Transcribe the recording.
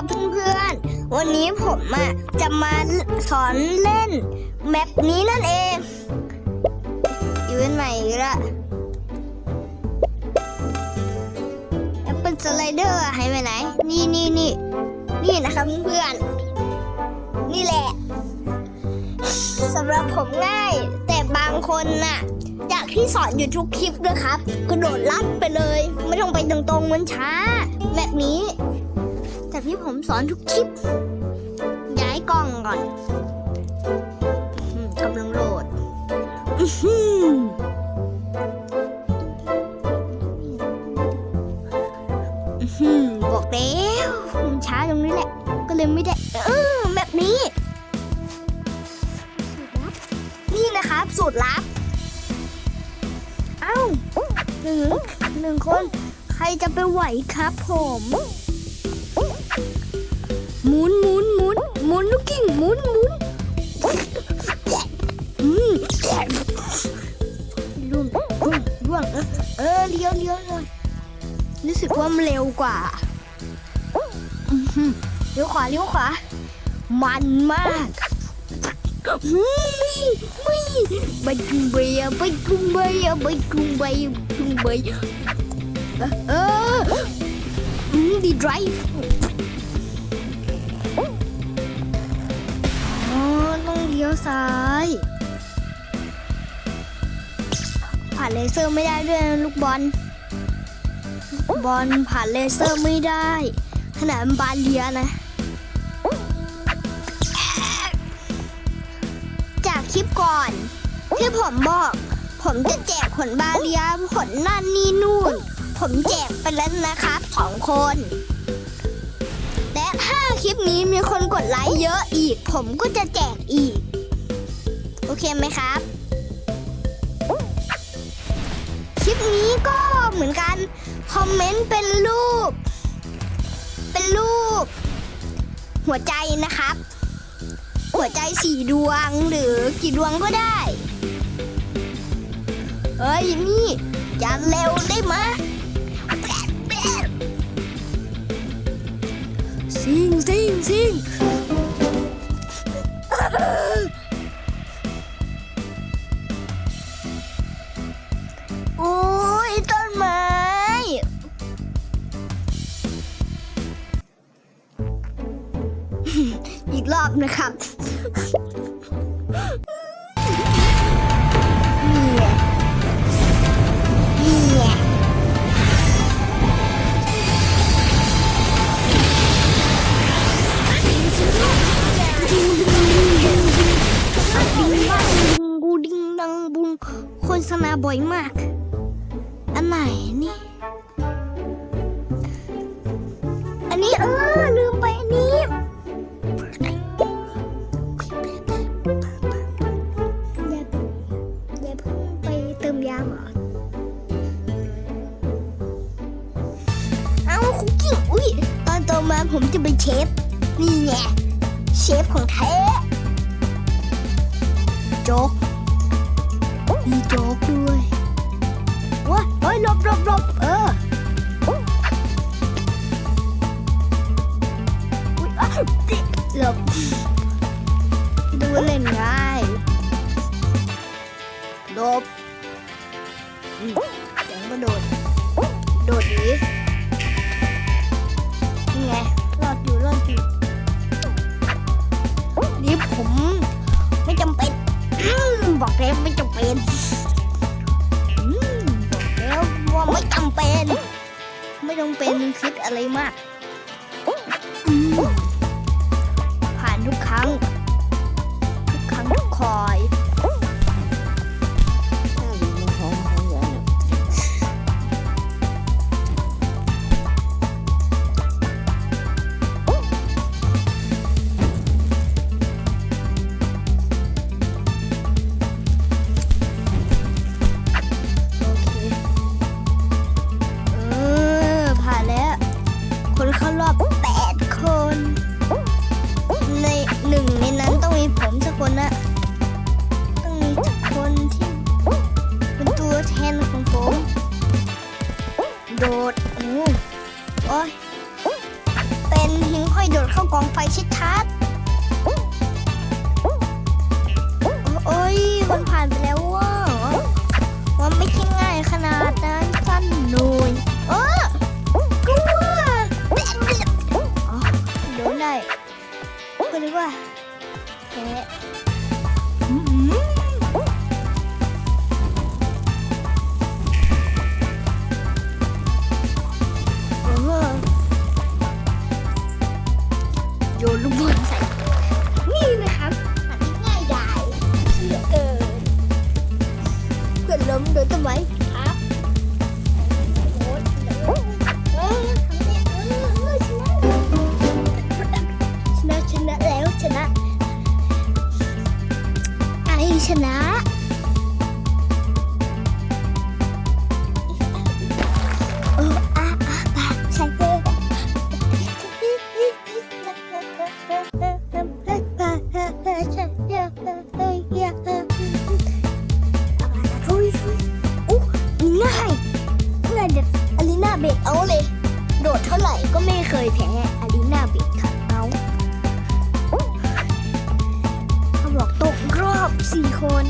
ครับเพื่อนๆ วันนี้ผมอะจะมาสอนเล่นแมปนี้นั่นเองอีเวนใหม่อีกละแอปเปิลสไลเดอร์หายไปไหน นี่นี่นี่นี่นะครับเพื่อนๆ นี่แหละสำหรับผมง่าย แต่บางคนน่ะจากที่สอนอยู่ทุกคลิปนะครับ กระโดดลัดไปเลย ไม่ต้องไปตรงๆมันช้า แบบนี้ จากที่ผมสอนทุกคลิปย้ายกล้องก่อนกำลังโหลดอือหืออือหือบอกแล้วมันช้าตรงนี้แหละ ก็เลยไม่ได้ เออแบบนี้ นี่นะครับ สูตรลับ เอ้าหนึ่งหนึ่งคน ใครจะไปไหวครับผม หมุนหมุนหมุนหมุนลูกกิ้งหมุนหมุนอืมร่วงร่วงร่วงเออเลี้ยวเลี้ยวเลยรู้สึกว่ามันเร็วกว่าเลี้ยวขวาเลี้ยวขวามันมากอืมไม่ไปจุงเบียไปจุงเบียไปจุงเบียจุงเบียเออเอออืมดีไดรฟ์ ลี้ยวซ้าย ผ่านเลเซอร์ไม่ได้ด้วยนะลูกบอลลูกบอลผ่านเลเซอร์ไม่ได้ ขนาดมันบานเลียนะ จากคลิปก่อน ที่ผมบอก ผมจะแจกผลบาเรียผลนั่นนี่นู่น ผมแจกไปแล้วนะครับสองคนและถ้าคลิปนี้มีคนกดไลค์เยอะอีก ผมก็จะแจกอีก โอเคไหมครับ คลิปนี้ก็เหมือนกัน คอมเมนต์เป็นรูป เป็นรูป หัวใจนะครับ หัวใจสี่ดวงหรือกี่ดวงก็ได้เฮ้ยนี่อย่าเร็วได้มะซิงซิงซิง นะครับนี่ไงดิงบ้างดิงกูดิงดังบุงโฆษณาบ่อยมาก อันไหนนี่ อันนี้เออ ฟ นี่ไงเชฟของแท้โจ๊กมีโจ๊กด้วยว้าเฮ้ยหลบหลบหลบเออหลบดูเล่นงา ต้องเป็นคิดอะไรมากผ่านทุกครั้ง ทุกครั้งทุกคอ โดดโอ้โอ้ยเป็นหิงค่อยโดดเข้ากองไฟชิดชัดโอ้ยมันผ่านไปแล้วว่า มันไม่ใช่ง่ายขนาดนั้นสั้นหน่อยเออกลัวอ๋อโดนได้ก็เลยว่าแพ้ โยนลูกบอลใส่ นี่นะครับอันนี้ง่ายดายเชื่อเกินเพื่อนล้มโดนต้นไม้ เอาเลย โดดเท่าไหร่ก็ไม่เคยแพ้อารีนาบิดค่ะเอาเขาบอกตกรอบสี่คน